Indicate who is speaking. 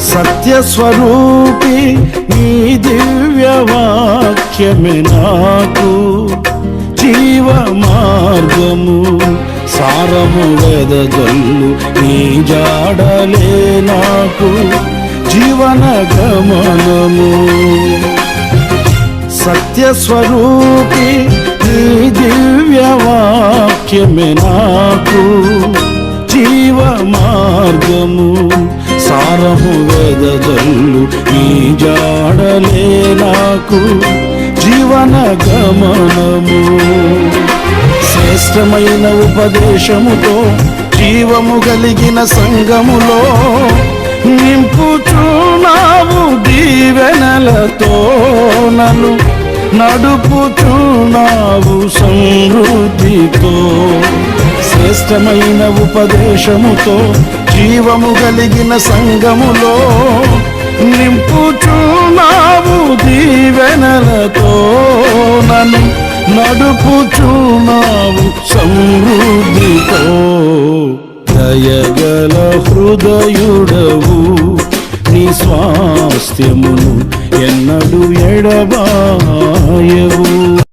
Speaker 1: సత్యస్వరూపి నీ దివ్య వాక్యమే నాకు జీవ మార్గము. సారము వెదగల్లు నీ జాడలే నాకు జీవన గమనము. సత్యస్వరూపి నీ దివ్య వాక్యమే నాకు జీవ మార్గము. సారము వెదజల్లు నీ జాడలే నాకు జీవన గమనము. శ్రేష్టమైన ఉపదేశముతో జీవము కలిగిన సంగములో నింపుచున్నావు దీవెనలతో నన్ను నడుపుచున్నావు సమృద్ధితో. శ్రేష్టమైన ఉపదేశముతో జీవము కలిగిన సంగములో నింపుచున్నావు దీవెనలతో. నన్ను నడుపుచున్నావు సమృద్ధితో. దయగల హృదయుడవు నీ స్వాస్థ్యమును ఎన్నడు ఎడబాయవు.